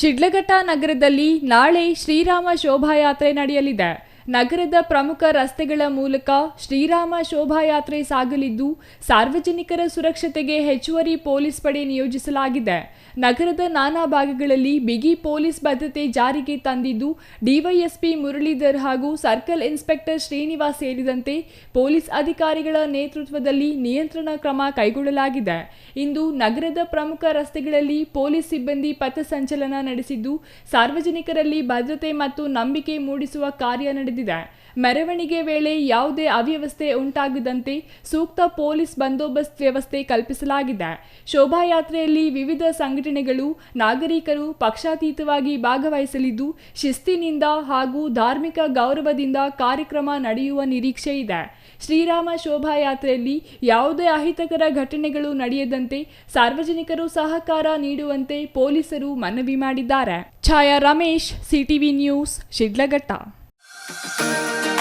ಶಿಡ್ಲಘಟ್ಟ ನಗರದಲ್ಲಿ ನಾಳೆ ಶ್ರೀರಾಮ ಶೋಭಾಯಾತ್ರೆ ನಡೆಯಲಿದೆ. ನಗರದ ಪ್ರಮುಖ ರಸ್ತೆಗಳ ಮೂಲಕ ಶ್ರೀರಾಮ ಶೋಭಾಯಾತ್ರೆ ಸಾಗಲಿದ್ದು, ಸಾರ್ವಜನಿಕರ ಸುರಕ್ಷತೆಗೆ ಹೆಚ್ಚುವರಿ ಪೊಲೀಸ್ ಪಡೆ ನಿಯೋಜಿಸಲಾಗಿದೆ. ನಗರದ ನಾನಾ ಭಾಗಗಳಲ್ಲಿ ಬಿಗಿ ಪೊಲೀಸ್ ಭದ್ರತೆ ಜಾರಿಗೆ ತಂದಿದ್ದು, ಡಿವೈಎಸ್ಪಿ ಮುರಳೀಧರ್ ಹಾಗೂ ಸರ್ಕಲ್ ಇನ್ಸ್ಪೆಕ್ಟರ್ ಶ್ರೀನಿವಾಸ್ ಸೇರಿದಂತೆ ಪೊಲೀಸ್ ಅಧಿಕಾರಿಗಳ ನೇತೃತ್ವದಲ್ಲಿ ನಿಯಂತ್ರಣ ಕ್ರಮ ಕೈಗೊಳ್ಳಲಾಗಿದೆ. ಇಂದು ನಗರದ ಪ್ರಮುಖ ರಸ್ತೆಗಳಲ್ಲಿ ಪೊಲೀಸ್ ಸಿಬ್ಬಂದಿ ಪಥಸಂಚಲನ ನಡೆಸಿದ್ದು, ಸಾರ್ವಜನಿಕರಲ್ಲಿ ಭದ್ರತೆ ಮತ್ತು ನಂಬಿಕೆ ಮೂಡಿಸುವ ಕಾರ್ಯ ನಡೆದಿದೆ. ಮೆರವಣಿಗೆ ವೇಳೆ ಯಾವುದೇ ಅವ್ಯವಸ್ಥೆ ಉಂಟಾಗದಂತೆ ಸೂಕ್ತ ಪೊಲೀಸ್ ಬಂದೋಬಸ್ತ್ ವ್ಯವಸ್ಥೆ ಕಲ್ಪಿಸಲಾಗಿದೆ. ಶೋಭಾಯಾತ್ರೆಯಲ್ಲಿ ವಿವಿಧ ಸಂಘಟನೆಗಳು, ನಾಗರಿಕರು ಪಕ್ಷಾತೀತವಾಗಿ ಭಾಗವಹಿಸಲಿದ್ದು, ಶಿಸ್ತಿನಿಂದ ಹಾಗೂ ಧಾರ್ಮಿಕ ಗೌರವದಿಂದ ಕಾರ್ಯಕ್ರಮ ನಡೆಯುವ ನಿರೀಕ್ಷೆ ಇದೆ. ಶ್ರೀರಾಮ ಶೋಭಾಯಾತ್ರೆಯಲ್ಲಿ ಯಾವುದೇ ಅಹಿತಕರ ಘಟನೆಗಳು ನಡೆಯದಂತೆ ಸಾರ್ವಜನಿಕರು ಸಹಕಾರ ನೀಡುವಂತೆ ಪೊಲೀಸರು ಮನವಿ ಮಾಡಿದ್ದಾರೆ. Chhaya Ramesh, CTV news, Shidlaghatta. you